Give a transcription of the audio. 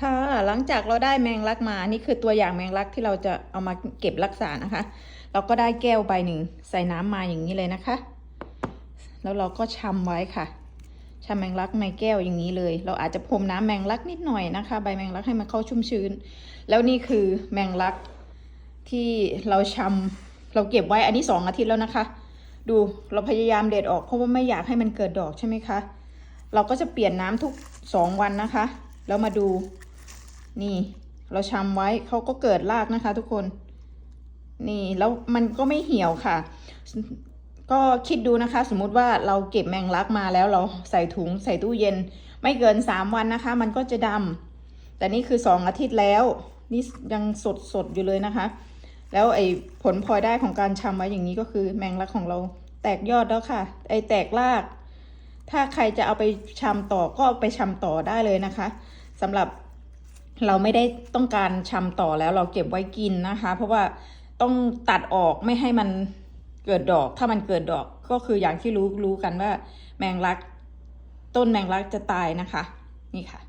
ค่ะ หลังจากเราได้แมงลักมา นี่คือตัวอย่างแมงลักที่เราจะเอามาเก็บรักษานะคะ เราก็ได้แก้วใบหนึ่งใส่น้ำมาอย่างนี้เลยนะคะ แล้วเราก็ชำไว้ค่ะชำแมงลักในแก้วอย่างนี้เลย เราอาจจะพรมน้ำแมงลักนิดหน่อยนะคะ ใบแมงลักให้มันเข้าชุ่มชื้น แล้วนี่คือแมงลักที่เราชำเราเก็บไว้อันนี้สองอาทิตย์แล้วนะคะ ดูเราพยายามเด็ดออกเพราะว่าไม่อยากให้มันเกิดดอกใช่ไหมคะ เราก็จะเปลี่ยนน้ำทุกสองวันนะคะ แล้วมาดู นี่เราชำไว้เขาก็เกิดรากนะคะ ทุกคน นี่แล้วมันก็ไม่เหี่ยวค่ะ ก็คิดดูนะคะ สมมุติว่าเราเก็บแมงลักมาแล้วเราใส่ถุงใส่ตู้เย็น ไม่เกินสามวันนะคะ มันก็จะดำแต่นี่คือสองอาทิตย์แล้ว นี่ยังสดสดอยู่เลยนะคะ แล้วไอ้ผลพลอยได้ของการชำไว้อย่างนี้ก็คือแมงลักของเราแตกยอดแล้วค่ะ ไอ้แตกราก ถ้าใครจะเอาไปชำต่อก็ไปชำต่อได้เลยนะคะสำหรับ เราไม่ได้ต้องการชำต่อแล้วเราเก็บไว้กินนะคะ เพราะว่าต้องตัดออกไม่ให้มันเกิดดอก ถ้ามันเกิดดอกก็คืออย่างที่รู้รู้กันว่า แมงลัก ต้นแมงลักจะตายนะคะ นี่ค่ะ